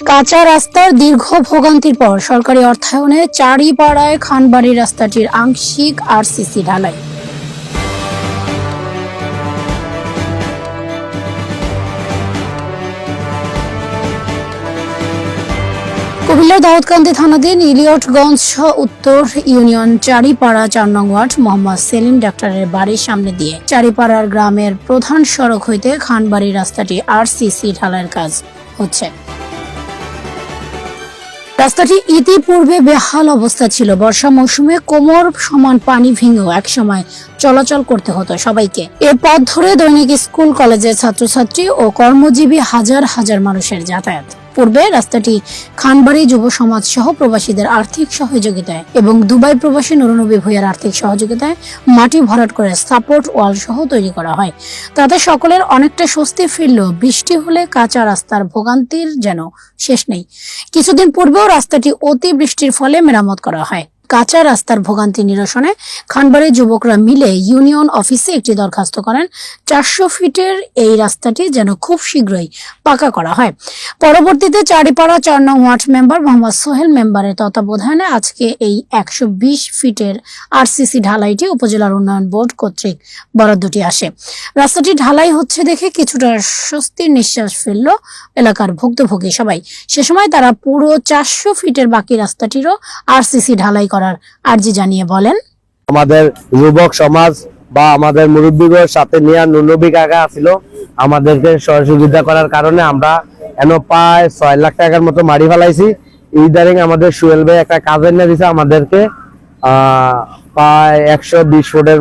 কাঁচা রাস্তার দীর্ঘ ভোগান্তির পর সরকারি অর্থায়নে চারিপাড়ায় খানবাড়ি রাস্তাটির আংশিক আরসিসি ঢালাই। কুমিল্লার দাউদকান্দি থানাধীন ইলিয়টগঞ্জ উত্তর ইউনিয়ন চারিপাড়া চার নং ওয়ার্ড মোহাম্মদ সেলিম ডাক্তারের বাড়ির সামনে দিয়ে চারিপাড়ার গ্রামের প্রধান সড়ক হইতে খানবাড়ি রাস্তাটি আরসিসি ঢালাইয়ের কাজ হচ্ছে। রাস্তাটি ইতিপূর্বে বেহাল অবস্থা ছিল। বর্ষা মৌসুমে কোমর সমান পানি ভেঙেও একসময় চলাচল করতে হতো সবাইকে। এ পথ ধরে দৈনিক স্কুল, কলেজের ছাত্রছাত্রী ও কর্মজীবী হাজার হাজার মানুষের যাতায়াত। পূর্বে রাস্তাটি খানবাড়ি যুব সমাজ সহ প্রবাসীদের আর্থিক সহযোগিতায় এবং দুবাই প্রবাসী নুরনবী ভূয়ার আর্থিক সহযোগিতায় মাটি ভরাট করে সাপোর্ট ওয়াল সহ তৈরি করা হয়। তাতে সকলের অনেকটা স্বস্তি ফিরল বৃষ্টি হলে কাঁচা রাস্তার ভোগান্তির যেন শেষ নেই। কিছুদিন পূর্বেও রাস্তাটি অতি বৃষ্টির ফলে মেরামত করা হয়। কাঁচা রাস্তার ভোগান্তি নিরসনে খানবাড়ির যুবকরা মিলে ইউনিয়ন অফিসে একটি দরখাস্ত করেন। চারশো ফিটের এই রাস্তাটি যেন খুব শীঘ্রই পাকা করা হয়। পরবর্তীতে চারিপাড়া চার নং ওয়ার্ড মেম্বার মোহাম্মদ সোহেল মেম্বারের তত্ত্বাবধানে আজকে এই একশো বিশ ফিটের আরসিসি ঢালাইটি উপজেলার উন্নয়ন বোর্ড কর্তৃক বরাদ্দটি আসে। রাস্তাটি ঢালাই হচ্ছে দেখে কিছুটা স্বস্তির নিঃশ্বাস ফেলল এলাকার ভুক্তভোগী সবাই। সে সময় তারা পুরো চারশো ফিটের বাকি রাস্তাটিরও আরসিসি ঢালাই করার আর্জি জানিয়ে বলেন। আমাদের যুবক সমাজ বা আমাদের মুরব্বীদের সাথে নিয়ে নুনবী কাকা ছিল আমাদেরকে সহযোগিতা করার কারণে আমরা এন প্রায় ছয় লাখ টাকার মতো মারি ফেলাইছি। ইদারিং আমাদের সুয়েল ভাই একটা কাজের নিয়ে দিছে আমাদেরকে প্রায় একশো বিশ ফুটের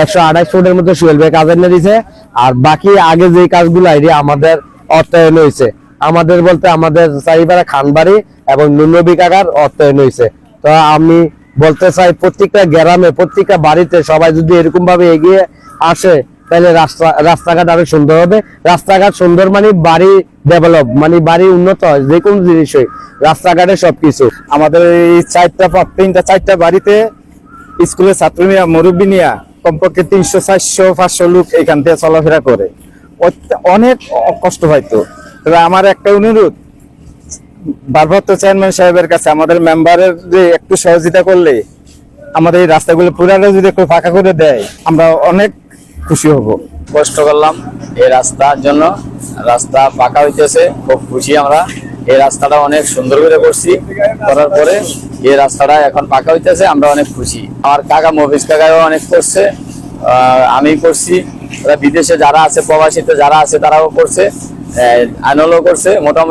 একশো আঠাশ ফুটের মতো সুয়েল ভাই কাজের নিয়ে দিছে। আর বাকি আগে যে কাজগুলো আমাদের অর্থায়ন হয়েছে আমাদের বলতে আমাদের চারিপাড়া খানবাড়ি এবং নুনবী কাকার অর্থায়ন হয়েছে তো আমি বলতে চাই, প্রত্যেকটা গ্রামে, প্রত্যেকটা বাড়িতে সবাই যদি এরকম ভাবে এগিয়ে আসে, তাহলে রাস্তা, রাস্তাঘাট আরও সুন্দর হবে। রাস্তাঘাট সুন্দর মানে বাড়ি ডেভেলপ মানে বাড়ি উন্নত হয়, যে কোনো জিনিসই। রাস্তাঘাটে সবকিছু। আমাদের এই চারটা তিনটা, চারটা বাড়িতে স্কুলের ছাত্র নিয়ে, মুরব্বী নিয়ে, কমপক্ষে তিনশো, চারশো, পাঁচশো লোক এখান থেকে চলাফেরা করে। অনেক কষ্ট হয়তো। তবে আমার একটা অনুরোধ ভারপ্রাপ্ত চেয়ারম্যান সাহেবের কাছে আমাদের মেম্বারের যে একটু সহযোগিতা করলে আমাদের এই রাস্তাগুলো পুরানো যদি একটু ফাঁকা করে দেয়, আমরা অনেক খুশি হব। কষ্ট করলাম এই রাস্তার জন্য। রাস্তা পাকা হইতেছে, খুব খুশি আমরা। এই রাস্তাটা অনেক সুন্দর করে করছি। করার পরে এই রাস্তাটা এখন পাকা হইতেছে, আমরা অনেক খুশি। আমার কাকা মফিজ কাকাও অনেক করছে আমি করছি। বিদেশে যারা আছে প্রবাসীতে যারা আছে, তারাও করছে। আইনলও করছে, মোটামুটি